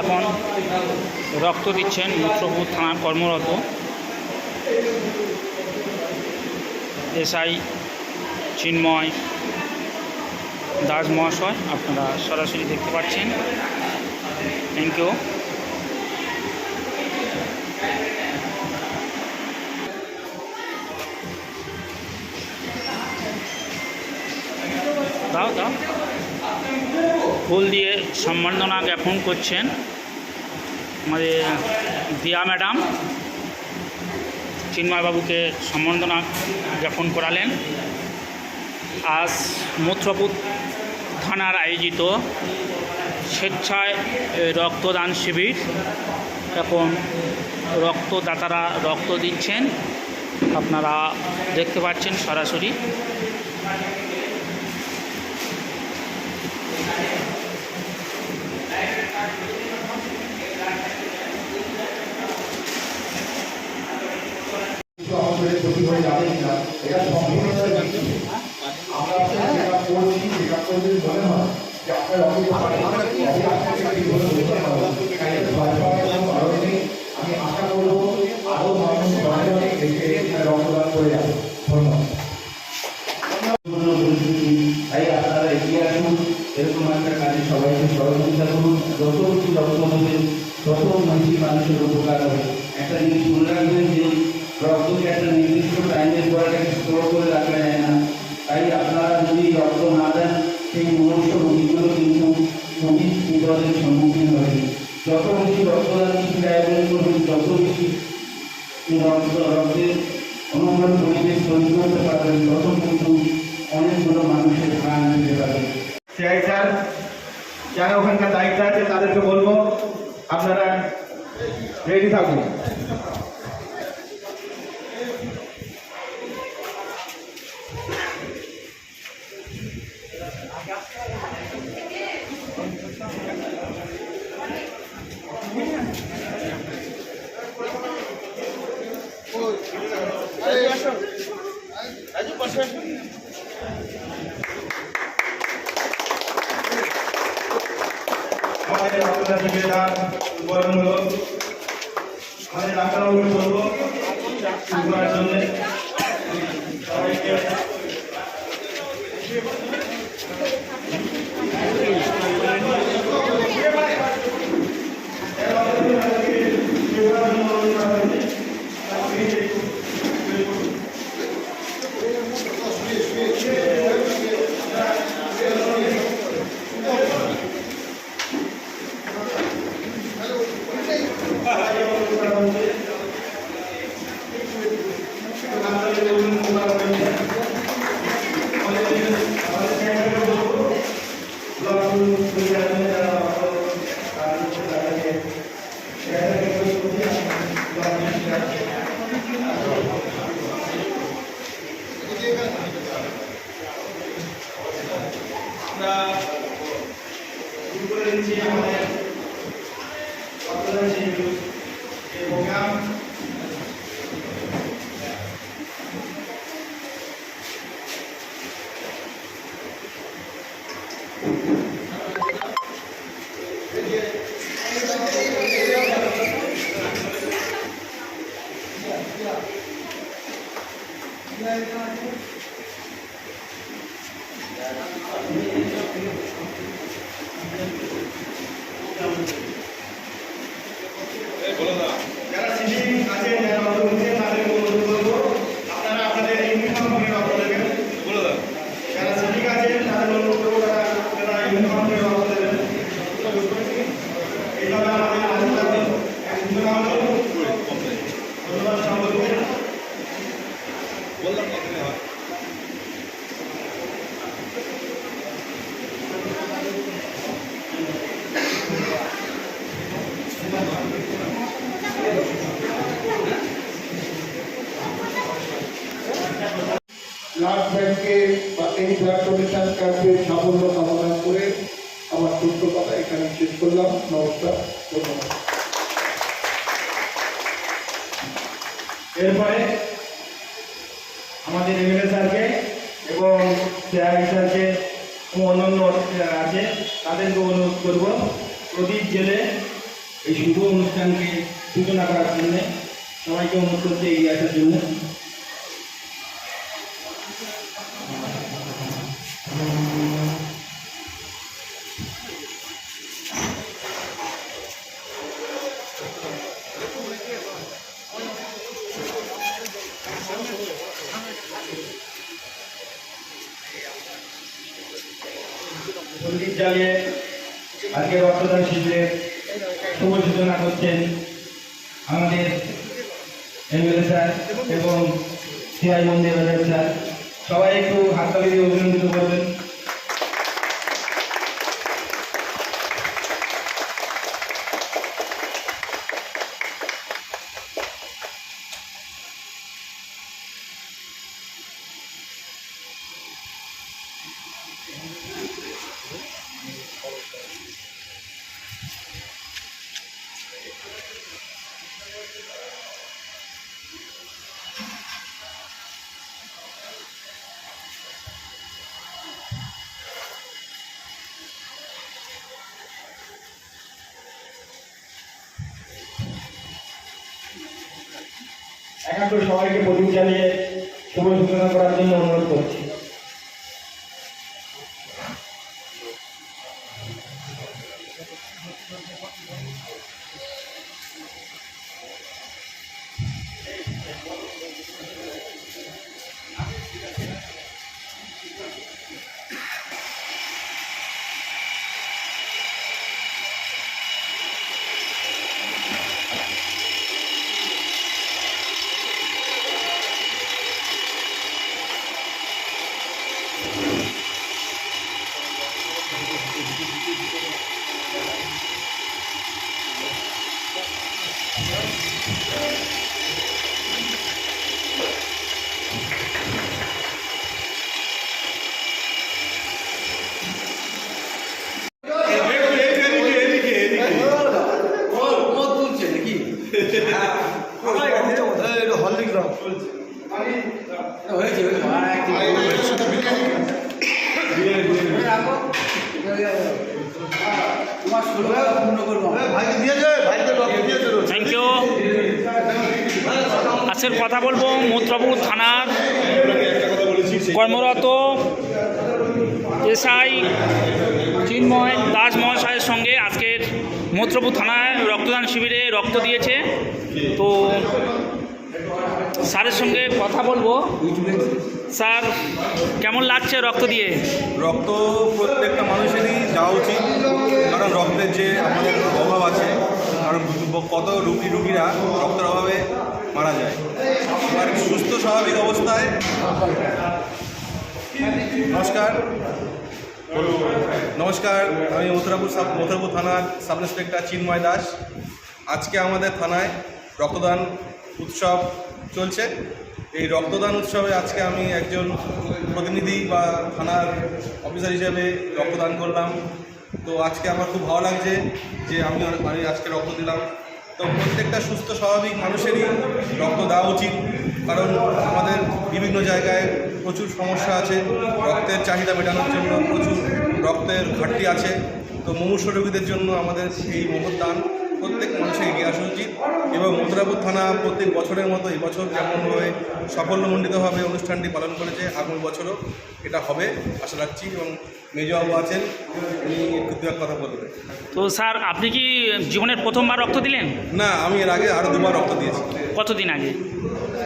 এখন রক্ত দিচ্ছেন মূত্রপুর থানার কর্মরত এসআই চিন্ময় দাস মহাশয়। আপনারা সরাসরি দেখতে পাচ্ছেন। থ্যাংক ইউ দাও দাও। ফুল দিয়ে সম্বর্ধনা জ্ঞাপন করছেন আমাদের দিয়া ম্যাডাম। চিন্ময়বাবুকে সম্বর্ধনা জ্ঞাপন করালেন। আজ মথুরাপুর থানার আয়োজিত স্বেচ্ছায় রক্তদান শিবির এখন রক্তদাতারা রক্ত দিচ্ছেন। আপনারা দেখতে পাচ্ছেন সরাসরি কিছু আমাদের ক্ষতি হয়ে যাবে কিনা এটা সম্পূর্ণটাই জানতে হবে। আমরা চেক আপ করছি চেক আপ করে যদি মনে হয় যে আপনার অফিসে খুবই বিপদের সম্মুখীন হবে যত বেশি রক্তদান শিবির আয়োজন করবেন বেশি রক্ত রক্তের অনুমান পরিবেশ তৈরি করতে পারবেন। তখন কিন্তু অনেকগুলো মানুষের প্রাণ দিতে পারবে সিআই স্যার, যারা ওখানকার দায়িত্ব আছে, তাদেরকে বলব আপনারা রেডি থাকুন। আমাদের রক্তদান শিবিরদার উদ্বোধন হলো আমাদের ডাক্তারবাবুকে বলব সবাইকে আমরা শুরু করে দিচ্ছি আমাদের রক্তদান শিবির এই প্রোগ্রাম যারা সিভিল আছেন যারা রক্ত দিচ্ছেন তাদেরকে অনুরোধ করব আপনারা আপনাদের ইউনিফর্ম পরে রক্ত দেবেন যারা সিভিক আছেন তাদের অনুরোধ করব তারা আপনারা ইউনিফর্ম পরে রক্ত দেবেন এইভাবে আমাদের আশীর্বাদ এক সুন্দর আমাদের ধন্যবাদ সম্পর্কে ব্লাড ব্যাংকে এই ব্লাড ডোনেশন সাফল্য কামনা করে আমার ছোট্ট কথা এখানে শেষ করলাম। নমস্কার, ধন্যবাদ। এরপরে আমাদের এমএলএ স্যারকে এবং চেয়ারম্যান স্যারকে অন্যান্য আছে তাদেরকে অনুরোধ করব, প্রদীপ জেলে এই শুভ অনুষ্ঠানকে সূচনা করার জন্য সবাইকে অনুরোধ করতে এগিয়ে আসার জন্য। জ্বালিয়ে আজকে রক্তদান শিবিরের শুভ সূচনা করছেন আমাদের এমএলএ স্যার এবং সিআই মন্দির বাজার স্যার। সবাই একটু হাততালি দিয়ে অভিনন্দিত করবেন। একান্ত সবাইকে প্রদীপ জ্বালিয়ে শুভ সূচনা করার জন্য অনুরোধ করছি। থ্যাংক ইউ আজকের কথা বলব মথুরাপুর থানার কর্মরত এসআই চিন্ময় দাস মহাশয়ের সঙ্গে আজকের মথুরাপুর থানায় রক্তদান শিবিরে রক্ত দিয়েছে। তো স্যারের সঙ্গে কথা বলব। স্যার, কেমন লাগছে রক্ত দিয়ে? রক্ত প্রত্যেকটা মানুষেরই যাওয়া উচিত, কারণ রক্তের যে আমাদের অভাব আছে, কারণ কত রুগী রুগীরা রক্তের অভাবে মারা যায়। এবার সুস্থ স্বাভাবিক অবস্থায়। নমস্কার। নমস্কার, আমি মথুরাপুর সাব মথুরাপুর থানার সাব ইন্সপেক্টর চিন্ময় দাস। আজকে আমাদের থানায় রক্তদান উৎসব চলছে। এই রক্তদান উৎসবে আজকে আমি একজন প্রতিনিধি বা থানার অফিসার হিসেবে রক্তদান করলাম। তো আজকে আমার খুব ভালো লাগছে যে আমি আমি আজকে রক্ত দিলাম। তো প্রত্যেকটা সুস্থ, স্বাভাবিক মানুষেরই রক্ত দেওয়া উচিত। কারণ আমাদের বিভিন্ন জায়গায় প্রচুর সমস্যা আছে। রক্তের চাহিদা মেটানোর জন্য প্রচুর রক্তের ঘাটতি আছে। তো মুমূর্ষ রোগীদের জন্য আমাদের এই মহৎ দান। প্রত্যেক মানুষের এগিয়ে আসা উচিত এবং মথুরাপুর থানা প্রত্যেক বছরের মতো এবছর বছর যেমনভাবে সাফল্যমণ্ডিতভাবে অনুষ্ঠানটি পালন করেছে, আগামী বছরও এটা হবে। আশা রাখছি এবং মেজবাবু আছেন উনি একটু দু এক কথা বলবেন। তো স্যার আপনি কি জীবনের প্রথমবার রক্ত দিলেন? না আমি এর আগে আরও দুবার রক্ত দিয়েছি। কতদিন আগে?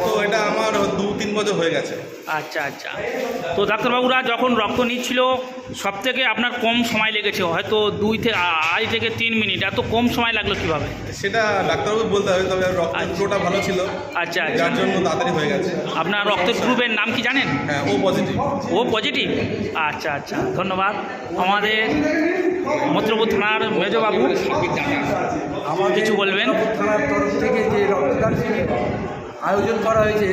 তো এটা আমার দু তিন বছর হয়ে গেছে। আচ্ছা আচ্ছা। তো ডাক্তারবাবুরা যখন রক্ত নিচ্ছিল সব থেকে আপনার কম সময় লেগেছে হয়তো দুই থেকে আড়াই থেকে তিন মিনিট এত কম সময় লাগল কীভাবে? সেটা ডাক্তারবাবু বলতে হবে তবে রক্ত আচ্ছা। ফ্লোটা ভালো ছিল। আচ্ছা আচ্ছা। যার জন্য তাড়াতাড়ি হয়ে গেছে। আপনার রক্তের গ্রুপের নাম কি জানেন? হ্যাঁ ও পজিটিভ ও পজিটিভ আচ্ছা আচ্ছা। ধন্যবাদ। আমাদের মন্ত্রপুর থানার মেজবাবু আমাদের কিছু বলবেন? থানার তরফ থেকে যে রক্তদান শিবির আয়োজন করা হয়েছে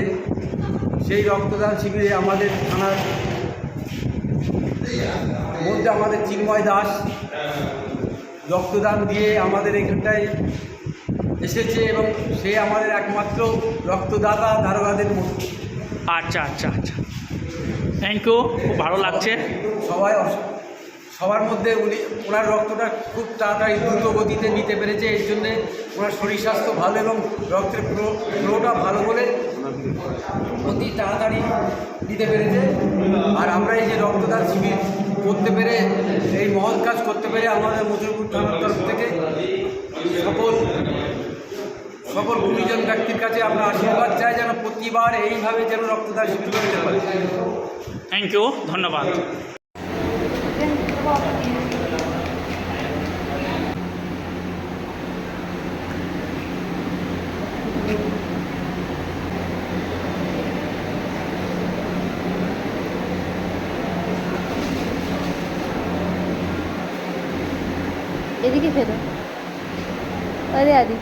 সেই রক্তদান শিবিরে আমাদের থানার মধ্যে আমাদের চিন্ময় দাস রক্তদান দিয়ে আমাদের এখানটায় এসেছে এবং সে আমাদের একমাত্র রক্তদাতা দারোগাদের মধ্যে আচ্ছা আচ্ছা আচ্ছা। থ্যাংক ইউ খুব ভালো লাগছে। সবাই সবার মধ্যে উনি, ওনার রক্তটা খুব তাড়াতাড়ি দ্রুত গতিতে নিতে পেরেছে এই জন্যে ওনার শরীর স্বাস্থ্য ভালো এবং রক্তের ফ্লোটা ভালো বলে অতি তাড়াতাড়ি নিতে পেরেছে। আর আমরা এই যে রক্তদান শিবির করতে পেরে, এই মহৎ কাজ করতে পেরে আমাদের মধুরপুর থানার তরফ থেকে সকল সকল গুণীজন ব্যক্তির কাছে আমরা আশীর্বাদ চাই যেন প্রতিবার এইভাবে যেন রক্তদান শিবির করতে পারে। থ্যাংক ইউ ধন্যবাদ। এদিকে ফেরো আরে আদি